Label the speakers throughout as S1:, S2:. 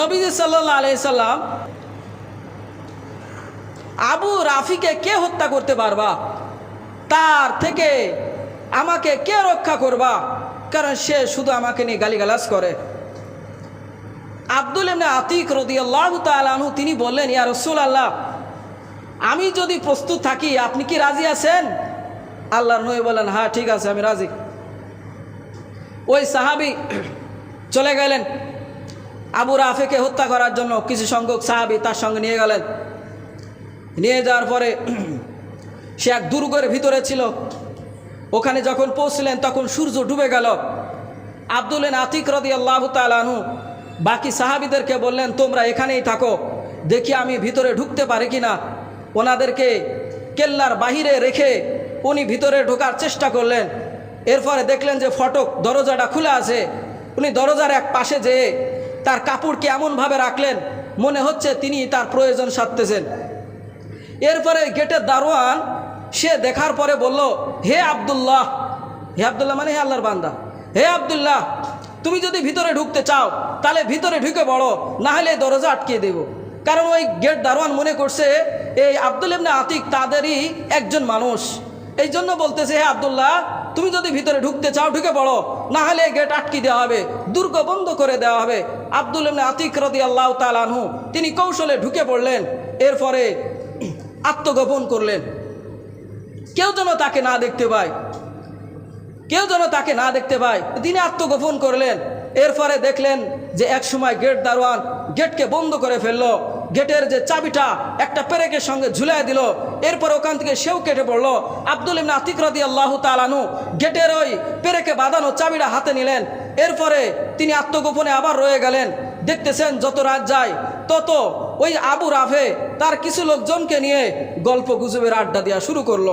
S1: নবীজি সাল্লাহ আলি সাল্লাম, আবু রাফিকে কে হত্যা করতে পারবা? তার থেকে আমাকে কে রক্ষা করবা? কারণ সে শুধু আমাকে নিয়ে গালিগালাজ করে। আব্দুল এমনি আতিক রদি আল্লাহ তালু তিনি বললেন, ইয়া রসুল আল্লাহ আমি যদি প্রস্তুত থাকি, আপনি কি রাজি আছেন? আল্লাহর নই বলেন হ্যাঁ ঠিক আছে, আমি রাজি। ওই সাহাবি চলে গেলেন। আবু রাফেকে হত্যা করার জন্য কিছু সংখ্যক সাহাবি তার সঙ্গে নিয়ে গেলেন। নিয়ে যাওয়ার পরে সে এক দুর্গের ভিতরে ছিল। ওখানে যখন পৌঁছলেন, তখন সূর্য ডুবে গেল। আব্দুলেন আতিক রদি আল্লাহ তালানু বাকি সাহাবিদেরকে বললেন, তোমরা এখানেই থাকো, দেখি আমি ভিতরে ঢুকতে পারি কি না ওনাদেরকে কেল্লার বাহিরে রেখে উনি ভিতরে ঢোকার চেষ্টা করলেন। এরপরে দেখলেন যে ফটক দরজাটা খুলে আছে। উনি দরজার এক পাশে যেয়ে তার কাপড়কে এমনভাবে রাখলেন, মনে হচ্ছে তিনি তার প্রয়োজন সারতেছেন। এরপরে গেটের দারোয়ান, সে দেখার পরে বলল, হে আবদুল্লাহ। হে আবদুল্লাহ মানে হে আল্লাহর বান্দা। হে আবদুল্লাহ, তুমি যদি ভিতরে ঢুকতে চাও, তাহলে ভিতরে ঢুকে বড় না হলে দরজা আটকিয়ে দেব। কারণ ওই গেট দারোয়ান মনে করছে, এই আব্দুল ইবনে আতিক তাদেরই একজন মানুষ। এই জন্য বলতেছে, হে আবদুল্লাহ তুমি যদি ভিতরে ঢুকতে চাও, ঢুকে পড়ো। না হলে গেট আটকে দেওয়া হবে, দুর্গ বন্ধ করে দেওয়া হবে। আব্দুল আতিক রদি আল্লাহ তালানহু তিনি কৌশলে ঢুকে পড়লেন, এরপরে আত্মগোপন করলেন। কেউ যেন তাকে না দেখতে পায়, কেউ যেন তাকে না দেখতে পায়, তিনি আত্মগোপন করলেন। এরপরে দেখলেন যে এক সময় গেট দারোয়ান গেটকে বন্ধ করে ফেলল। গেটের যে চাবিটা, একটা পেরেকের সঙ্গে ঝুলাই দিল। এরপর ওখান থেকে সেও কেটে পড়ল। আব্দুল ইমনা আতিকরাদি আল্লাহ তালানু গেটের ওই পেরেকে বাঁধানো চাবিটা হাতে নিলেন। এরপরে তিনি আত্মগোপনে আবার রয়ে গেলেন। দেখতেছেন যত রাত যায়, তত ওই আবু রাফে তার কিছু লোকজনকে নিয়ে গল্প গুজবের আড্ডা দেওয়া শুরু করল।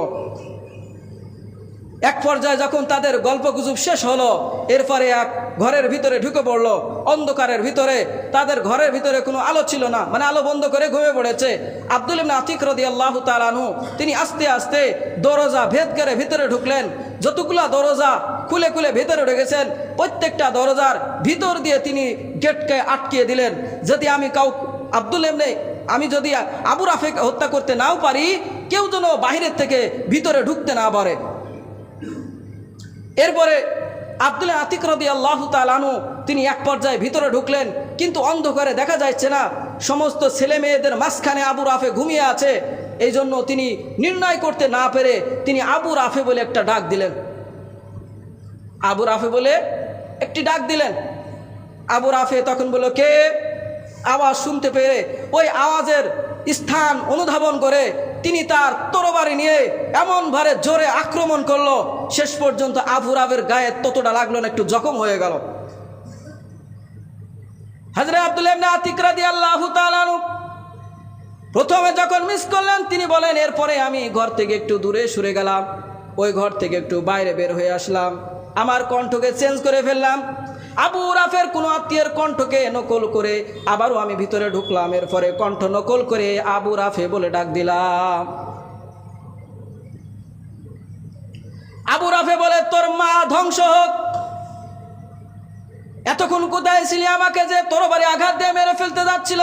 S1: এক পর্যায়ে যখন তাদের গল্প গুজব শেষ হলো, এরপরে এক ঘরের ভিতরে ঢুকে পড়ল। অন্ধকারের ভিতরে, তাদের ঘরের ভিতরে কোনো আলো ছিল না মানে আলো বন্ধ করে ঘুমিয়ে পড়েছে। আব্দুল আতিক রদি আল্লাহ তালানু তিনি আস্তে আস্তে দরজা ভেদ করে ভিতরে ঢুকলেন। যতগুলা দরজা খুলে খুলে ভিতরে ঢুকেছেন, প্রত্যেকটা দরজার ভিতর দিয়ে তিনি গেটকে আটকিয়ে দিলেন। যদি আমি কাউ, আব্দুল এমনি আমি যদি আবু রাফেক হত্যা করতে নাও পারি, কেউ যেন বাহিরের থেকে ভিতরে ঢুকতে না পারে। এরপরে আব্দুল আতিক রদি আল্লাহ তালানু তিনি এক পর্যায়ে ভিতরে ঢুকলেন, কিন্তু অন্ধকারে দেখা যাচ্ছে না। সমস্ত ছেলে মেয়েদের মাঝখানে আবু রাফে ঘুমিয়ে আছে। এই জন্য তিনি নির্ণয় করতে না পেরে তিনি আবু রাফে বলে একটা ডাক দিলেন। আবু রাফে বলে একটি ডাক দিলেন। আবু রাফে তখন বলল, কে? আওয়াজ শুনতে পেরে ওই আওয়াজের স্থান অনুধাবন করে তিনি তার তরবারি নিয়ে এমন এমনভাবে জোরে আক্রমণ করল, শেষ পর্যন্ত আবু রাফের গায়ে ততটা লাগল না, একটু জখম হয়ে গেল। হাজরে আব্দুল আতিকরা দিয়ে আল্লাহ প্রথমে যখন মিস করলেন, তিনি বলেন, এরপরে আমি ঘর থেকে একটু দূরে সরে গেলাম। ওই ঘর থেকে একটু বাইরে বের হয়ে আসলাম। আমার কণ্ঠকে চেঞ্জ করে ফেললাম। আবু রাফের কোনো আত্মীয়ের কণ্ঠকে নকল করে আবারও আমি ভিতরে ঢুকলাম, এরপরে কণ্ঠ নকল করে আবু রাফে বলে ডাক দিলাম। আবু রাফে বলে, তোর মা ধ্বংস হোক। এতক্ষণ কোথায় ছিলি আমাকে যে তোর বাড়ি আঘাত দিয়ে মেরে ফেলতে যাচ্ছিল?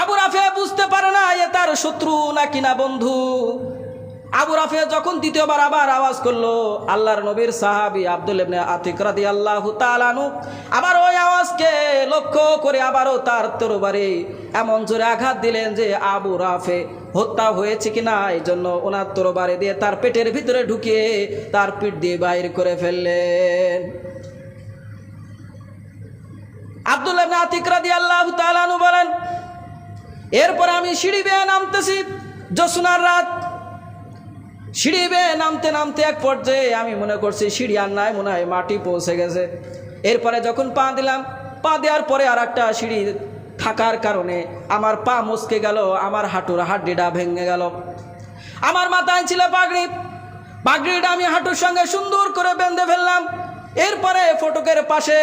S1: আবু রাফে বুঝতে পারে না, এ তার শত্রু নাকি না বন্ধু? আবু রাফে যখন দ্বিতীয়বার আবার আওয়াজ করল, আল্লাহর নবীর সাহাবি আব্দুল ইবনে আতিক রাদি আল্লাহ তালানু আবার ওই আওয়াজকে লক্ষ্য করে আবারও তার তরবারি এমন জোরে আঘাত দিলেন যে আবু রাফে হত্যা হয়েছে কিনা এই জন্য ওনার তরবারি দিয়ে তার পেটের ভিতরে ঢুকিয়ে তার পিঠ দিয়ে বাইর করে ফেললেন। আব্দুল ইবনে আতিক রাদি আল্লাহ তালানু বলেন, এরপর আমি সিঁড়ি বেয়ে নামতেছি জসুনার রাত সিঁড়ি বেয়ে নামতে নামতে এক পর্যায়ে আমি মনে করছি সিঁড়ি আর নাই, মনে হয় মাটি পৌঁছে গেছে। এরপরে যখন পা দিলাম, পা দেওয়ার পরে আর একটা সিঁড়ি থাকার কারণে আমার পা মুসকে গেল, আমার হাঁটুর হাড্ডিটা ভেঙে গেল। আমার মাথায় ছিল পাগড়ি পাগড়িটা আমি হাঁটুর সঙ্গে সুন্দর করে বেঁধে ফেললাম। এরপরে ফটকের পাশে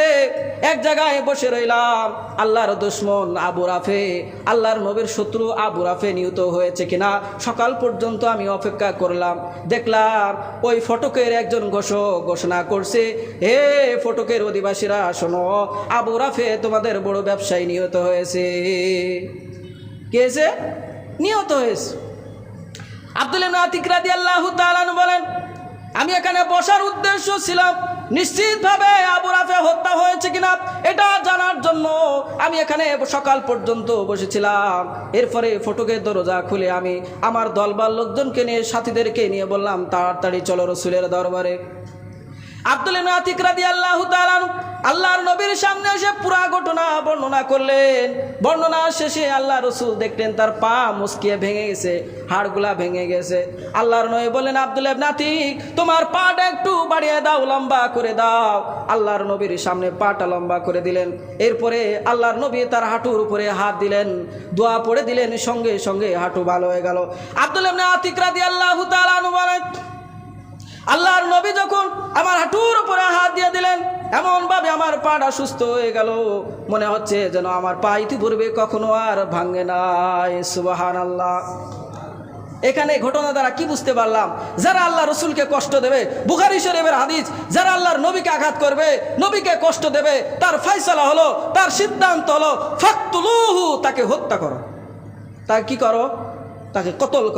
S1: এক জায়গায় বসে রইলাম। আল্লাহর দুশ্মন আবু রাফে, আল্লাহর নবীর শত্রু আবু রাফে নিহত হয়েছে কিনা সকাল পর্যন্ত আমি অপেক্ষা করলাম। দেখলাম ওই ফটকের একজন ঘোষক ঘোষণা করছে, হে ফটকের অধিবাসীরা, শোনো, আবু রাফে তোমাদের বড় ব্যবসায়ী নিহত হয়েছে। কে নিহত হয়েছে। আব্দুল নাতিক রাদি আল্লাহ বলেন, আমি এখানে বসার উদ্দেশ্য ছিলাম নিশ্চিতভাবে আবু রাফে হত্যা হয়েছে কিনা, এটা জানার জন্য আমি এখানে সকাল পর্যন্ত বসেছিলাম। এরপরে ফটকের দরজা খুলে আমি আমার দলবার লোকজনকে নিয়ে, সাথীদেরকে নিয়ে বললাম, তাড়াতাড়ি চলো রসুলের দরবারে। আব্দুল নাতিক রাদি আল্লাহ আল্লাহর নবীর সামনে এসে পুরা ঘটনা বর্ণনা করলেন। বর্ণনা শেষে আল্লাহ রসুল দেখলেন, তার পা মুসকিয়ে ভেঙে গেছে, হাড়গুলা ভেঙে গেছে। আল্লাহর নবী বললেন, আব্দুল নাতিক তোমার পাটা একটু বাড়িয়ে দাও, লম্বা করে দাও। আল্লাহর নবীর সামনে পাটা লম্বা করে দিলেন। এরপরে আল্লাহর নবী তার হাঁটুর উপরে হাত দিলেন, দোয়া পড়ে দিলেন, সঙ্গে সঙ্গে হাঁটু ভালো হয়ে গেল। আব্দুল নাতিক রাদি আল্লাহ আল্লাহর নবী যখন আমার হাঁটুর উপরে হাত দিয়ে দিলেন এমন ভাবে আমার পাটা সুস্থ হয়ে গেল। মনে হচ্ছে যেন আমার পা ইতিপূর্বে কখনো আর ভাঙে নাই। সুবাহান আল্লাহ এখানে ঘটনা দ্বারা কি বুঝতে পারলাম? যারা আল্লাহ রসুলকে কষ্ট দেবে, বুখারি শরীফের হাদিস, যারা আল্লাহর নবীকে আঘাত করবে, নবীকে কষ্ট দেবে, তার ফয়সালা হলো, তার সিদ্ধান্ত হলো, ফাকতুলুহু, তাকে হত্যা করো। তাকে কি করো? তাকে কতল করো।